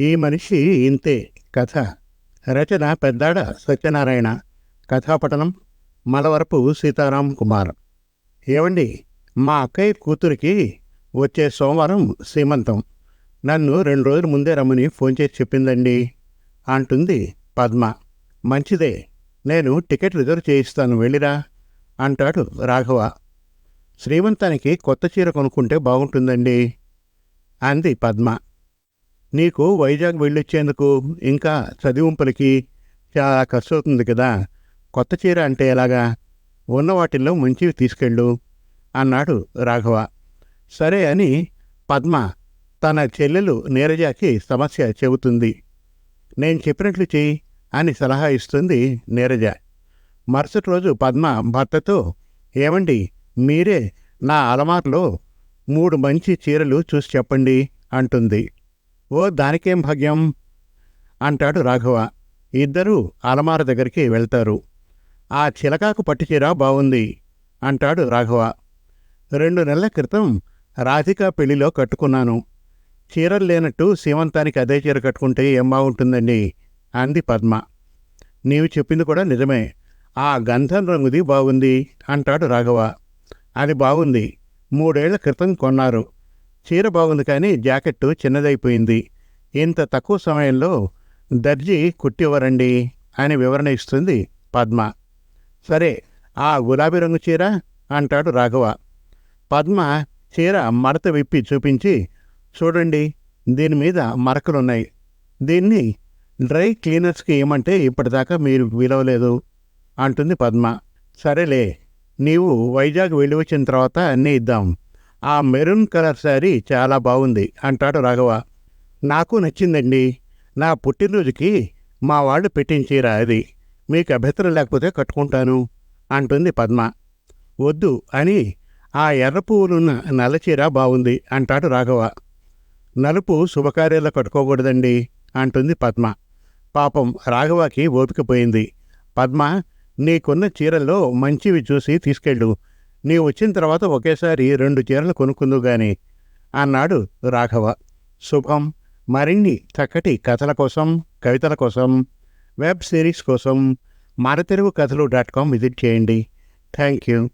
ఈ మనిషి ఇంతే. కథ. రచన పెద్దాడ సత్యనారాయణ. కథాపఠనం మలవరపు సీతారాం కుమార్. ఏమండి మా అక్కయ్య కూతురికి వచ్చే సోమవారం సీమంతం. నన్ను రెండు రోజుల ముందే రమ్మని ఫోన్ చేసి చెప్పిందండి. అంటుంది పద్మ. మంచిదే. నేను టికెట్ రిజర్వ్ చేయిస్తాను వెళ్ళిరా అంటాడు రాఘవ. శ్రీమంతానికి కొత్త చీర కొనుక్కుంటే బాగుంటుందండి అంది పద్మ. నీకు వైజాగ్ వెళ్ళొచ్చేందుకు ఇంకా చదివింపులకి చాలా ఖర్చు అవుతుంది కదా. కొత్త చీర అంటే ఎలాగా? ఉన్న వాటిల్లో మంచివి తీసుకెళ్ళు అన్నాడు రాఘవ. సరే అని పద్మ తన చెల్లెలు నీరజాకి సమస్య చెబుతుంది. నేను చెప్పినట్లు చెయ్యి అని సలహా ఇస్తుంది నీరజ. మరుసటి రోజు పద్మ భర్తతో ఏమండి మీరే నా అలమార్లో మూడు మంచి చీరలు చూసి చెప్పండి అంటుంది. ఓ దానికేం భాగ్యం? అంటాడు రాఘవ. ఇద్దరూ అలమార దగ్గరికి వెళ్తారు. ఆ చిలకాకు పట్టుచీర బాగుంది అంటాడు రాఘవ. రెండు నెలల క్రితం రాధిక పెళ్ళిలో కట్టుకున్నాను. చీరలు లేనట్టు సీమంతానికి అదే చీర కట్టుకుంటే ఏం బాగుంటుందండి అంది పద్మ. నీవు చెప్పింది కూడా నిజమే. ఆ గంధం రంగుది బాగుంది అంటాడు రాఘవ. అది బాగుంది మూడేళ్ళ క్రితం కొన్నారు. చీర బాగుంది కానీ జాకెట్టు చిన్నదైపోయింది. ఇంత తక్కువ సమయంలో దర్జీ కుట్టివ్వరండి అని వివరణ ఇస్తుంది పద్మ. సరే ఆ గులాబీ రంగు చీర అంటాడు రాఘవ. పద్మ చీర మడత విప్పి చూపించి చూడండి దీని మీద మరకలున్నాయి. దీన్ని డ్రై క్లీనర్స్కి ఏమంటే ఇప్పటిదాకా మీరు విలవలేదు అంటుంది పద్మ. సరేలే నీవు వైజాగ్ వెళ్ళి వచ్చిన తర్వాత అన్నీ ఇద్దాం. ఆ మెరూన్ కలర్ శారీ చాలా బాగుంది అంటాడు రాఘవ. నాకు నచ్చిందండి. నా పుట్టినరోజుకి మా వాళ్ళు పెట్టించీరా అది. మీకు అభ్యంతరం లేకపోతే కట్టుకుంటాను అంటుంది పద్మ. వద్దు అని ఆ ఎర్ర పువ్వులున్న నల్లచీర బాగుంది అంటాడు రాఘవ. నలుపు శుభకార్యాలు కట్టుకోకూడదండి అంటుంది పద్మ. పాపం రాఘవకి ఓపిక పోయింది. పద్మ నీకున్న చీరల్లో మంచివి చూసి తీసుకెళ్ళు. నీ వచ్చిన తర్వాత ఒకేసారి రెండు చీరలు కొనుక్కుందు గాని అన్నాడు రాఘవ. శుభం. మరిన్ని చక్కటి కథల కోసం కవితల కోసం వెబ్ సిరీస్ కోసం మరతెరుగు కథలు డాట్ కామ్ విజిట్ చేయండి. Thank you.